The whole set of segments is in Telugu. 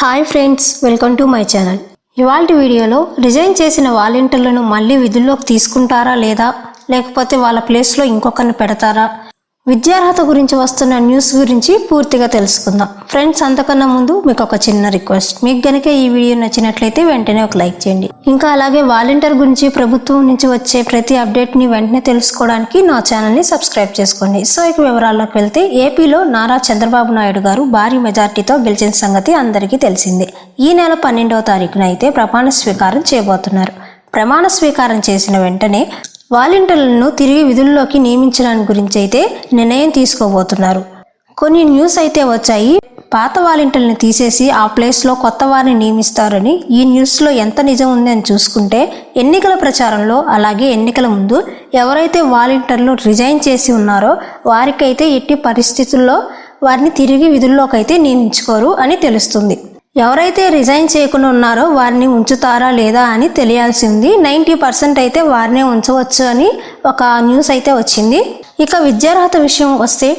Hi friends welcome to my channel. ఇవాళ వీడియోలో రిజైన్ చేసిన వాలంటీర్లను మళ్ళీ విధుల్లోకి తీసుకుంటారా లేదా? లేకపోతే వాళ్ళ ప్లేస్లో ఇంకొకరిని పెడతారా? విద్యార్హత గురించి వస్తున్న న్యూస్ గురించి పూర్తిగా తెలుసుకుందాం. ఫ్రెండ్స్ అంతకన్నా ముందు మీకు ఒక చిన్న రిక్వెస్ట్ మీకు గనుక ఈ వీడియో నచ్చినట్లయితే వెంటనే ఒక లైక్ చేయండి. ఇంకా అలాగే వాలంటీర్ గురించి ప్రభుత్వం నుంచి వచ్చే ప్రతి అప్డేట్ని వెంటనే తెలుసుకోవడానికి నా ఛానల్ని సబ్స్క్రైబ్ చేసుకోండి. సో ఇక వివరాల్లోకి వెళ్తే ఏపీలో నారా చంద్రబాబు నాయుడు గారు భారీ మెజార్టీతో గెలిచిన సంగతి అందరికీ తెలిసిందే. ఈ నెల పన్నెండవ తారీఖున అయితే ప్రమాణ స్వీకారం చేయబోతున్నారు. ప్రమాణ స్వీకారం చేసిన వెంటనే వాలంటీర్లను తిరిగి విధుల్లోకి నియమించడానికి గురించి అయితే నిర్ణయం తీసుకోబోతున్నారు. కొన్ని న్యూస్ అయితే వచ్చాయి. పాత వాలంటీర్లను తీసేసి ఆ ప్లేస్లో కొత్త వారిని నియమిస్తారని ఈ న్యూస్లో ఎంత నిజం ఉందని చూసుకుంటే ఎన్నికల ప్రచారంలో అలాగే ఎన్నికల ముందు ఎవరైతే వాలంటీర్లు రిజైన్ చేసి ఉన్నారో వారికైతే ఎట్టి పరిస్థితుల్లో వారిని తిరిగి విధుల్లోకి అయితే నియమించుకోరు అని తెలుస్తుంది. ఎవరైతే రిజైన్ చేయకుండా ఉన్నారో వారిని ఉంచుతారా లేదా అని తెలియాల్సి ఉంది నైంటీ పర్సెంట్ అయితే వారినే ఉంచవచ్చు అని ఒక న్యూస్ అయితే వచ్చింది. ఇక విద్యార్హత విషయం వస్తే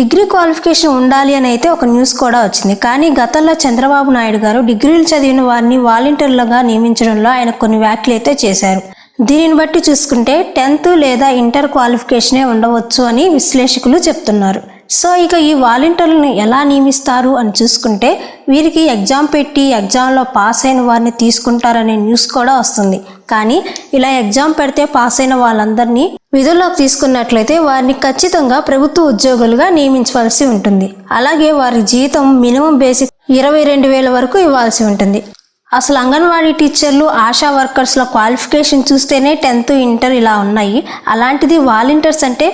డిగ్రీ క్వాలిఫికేషన్ ఉండాలి అని అయితే ఒక న్యూస్ కూడా వచ్చింది. కానీ గతంలో చంద్రబాబు నాయుడు గారు డిగ్రీలు చదివిన వారిని వాలంటీర్లుగా నియమించడంలో ఆయన కొన్ని వ్యాఖ్యలు అయితే చేశారు. దీనిని బట్టి చూసుకుంటే టెన్త్ లేదా ఇంటర్ క్వాలిఫికేషనే ఉండవచ్చు అని విశ్లేషకులు చెప్తున్నారు. సో ఇక ఈ వాలంటీర్లను ఎలా నియమిస్తారు అని చూసుకుంటే వీరికి ఎగ్జామ్ పెట్టి ఎగ్జామ్లో పాస్ అయిన వారిని తీసుకుంటారనే న్యూస్ కూడా వస్తుంది. కానీ ఇలా ఎగ్జామ్ పెడితే పాస్ అయిన వాళ్ళందరినీ విధుల్లోకి తీసుకున్నట్లయితే వారిని ఖచ్చితంగా ప్రభుత్వ ఉద్యోగులుగా నియమించవలసి ఉంటుంది. అలాగే వారి జీతం మినిమం బేసిక్ ఇరవై రెండు వేల వరకు ఇవ్వాల్సి ఉంటుంది. అసలు అంగన్వాడీ టీచర్లు ఆశా వర్కర్స్ల క్వాలిఫికేషన్ చూస్తేనే టెన్త్ ఇంటర్ ఇలా ఉన్నాయి. అలాంటిది వాలంటీర్స్ అంటే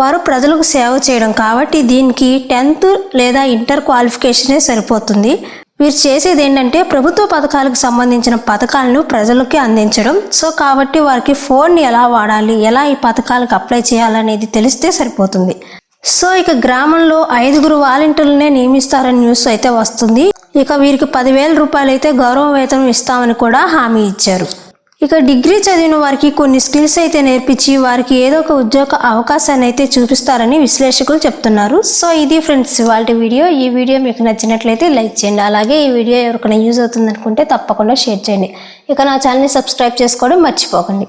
వారు ప్రజలకు సేవ చేయడం కాబట్టి దీనికి టెన్త్ లేదా ఇంటర్ క్వాలిఫికేషనే సరిపోతుంది. వీరు చేసేది ఏంటంటే ప్రభుత్వ పథకాలకు సంబంధించిన పథకాలను ప్రజలకి అందించడం. సో కాబట్టి వారికి ఫోన్ని ఎలా వాడాలి ఎలా ఈ పథకాలకు అప్లై చేయాలనేది తెలిస్తే సరిపోతుంది. సో ఇక గ్రామంలో ఐదుగురు వాలంటీర్లనే నియమిస్తారని న్యూస్ అయితే వస్తుంది. ఇక వీరికి పదివేల రూపాయలు అయితే గౌరవ వేతనం ఇస్తామని కూడా హామీ ఇచ్చారు. ఇక డిగ్రీ చదివిన వారికి కొన్ని స్కిల్స్ అయితే నేర్పించి వారికి ఏదో ఒక ఉద్యోగ అవకాశాన్ని అయితే చూపిస్తారని విశ్లేషకులు చెప్తున్నారు. సో ఇది ఫ్రెండ్స్ వాళ్ళ వీడియో. ఈ వీడియో మీకు నచ్చినట్లయితే లైక్ చేయండి. అలాగే ఈ వీడియో ఎవరికైనా యూజ్ అవుతుంది అనుకుంటే తప్పకుండా షేర్ చేయండి. ఇక నా ఛానల్ని సబ్స్క్రైబ్ చేసుకోవడం మర్చిపోకండి.